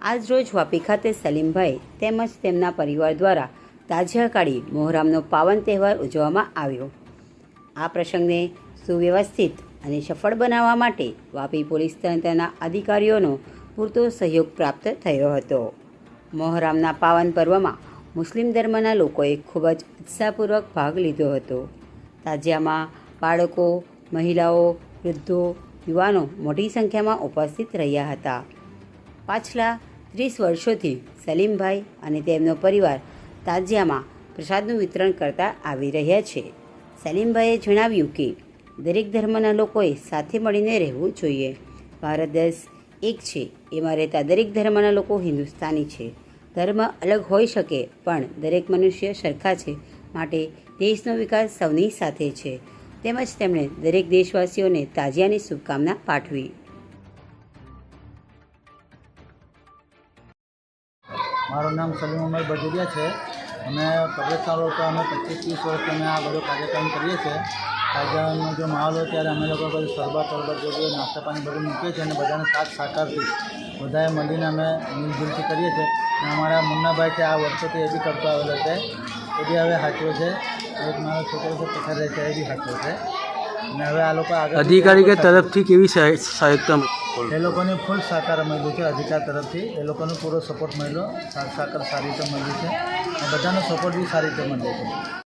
આજરોજ વાપી ખાતે સલીમભાઈ તેમજ તેમના પરિવાર દ્વારા તાજિયા કાઢી મોહરામનો પાવન તહેવાર ઉજવવામાં આવ્યો. આ પ્રસંગને સુવ્યવસ્થિત અને સફળ બનાવવા માટે વાપી પોલીસ તંત્રના અધિકારીઓનો પૂરતો સહયોગ પ્રાપ્ત થયો હતો. મોહરામના પાવન પર્વમાં મુસ્લિમ ધર્મના લોકોએ ખૂબ જ ઉત્સાહપૂર્વક ભાગ લીધો હતો. તાજિયામાં બાળકો, મહિલાઓ, વૃદ્ધો, યુવાનો મોટી સંખ્યામાં ઉપસ્થિત રહ્યા હતા. પાછલા ત્રીસ વર્ષોથી સલીમભાઈ અને તેમનો પરિવાર તાજિયામાં પ્રસાદનું વિતરણ કરતા આવી રહ્યા છે. સલીમભાઈએ જણાવ્યું કે, દરેક ધર્મના લોકોએ સાથે મળીને રહેવું જોઈએ. ભારત દેશ એક છે. એમાં રહેતા દરેક ધર્મના લોકો હિન્દુસ્તાની છે. ધર્મ અલગ હોઈ શકે, પણ દરેક મનુષ્ય સરખા છે માટે દેશનો વિકાસ સૌની સાથે છે. તેમજ તેમણે દરેક દેશવાસીઓને તાજિયાની શુભકામના પાઠવી. મારું નામ સલીમ ઉમર બજુરિયા છે. અમે કબ્રસ્તાન રોડ પર અમે પચીસ ત્રીસ વર્ષથી અમે આ બધો કાર્યક્રમ કરીએ છીએ. તાજાનો જો માહોલ હોય ત્યારે અમે લોકો બધું શરબત તરબત જો બધું નાસ્તા પાણી બધું મૂકીએ છીએ અને બધાને સાથ સાકારથી બધાએ મળીને અમે મિલજુલથી કરીએ છીએ. અને અમારા મુન્નાભાઈ છે આ વર્ષોથી એ બી કરતો આવેલો છે. એ બી હવે સાચવો છે. એક મારો છોકરો છે પથર રહે છે એ બી સાચવો છે. અને હવે આ લોકો આગળ અધિકારી કે તરફથી કેવી સહાય- સહાયતા એ લોકોને ફૂલ સહકાર મળ્યું છે અધિકાર તરફથી. એ લોકોનો પૂરો સપોર્ટ મળ્યો. સહકાર સારી રીતે મળ્યો છે. અને બધાનો સપોર્ટ બી સારી રીતે મળ્યો છે.